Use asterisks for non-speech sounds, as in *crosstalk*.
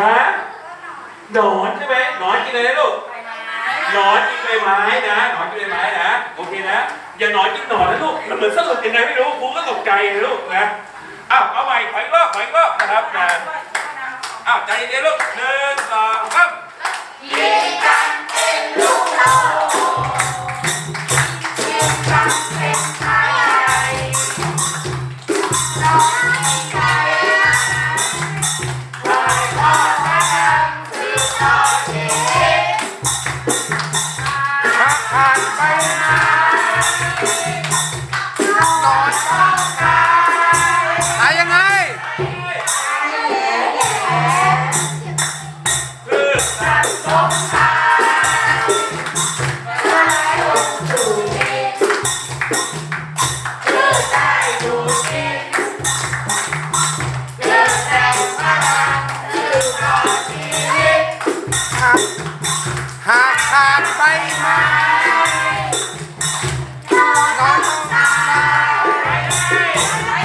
ฮะหนอนใช่ไหมหนอนกินอะไรนะลูกหนอนกินใบไม้นะหนอนกินใบไม้นะโอเคนะอย่าหนอนกินหนอนนะลูกมันเหมือนสรุปยังไงไม่รู้ครูก็ตกใจเลยลูกนะอ้าวเอาใหม่ถอยอีกรอบถอยอีกรอบนะครับนะอ้าวใจเย็นๆลูกหนึ่งสอง Yes! *laughs*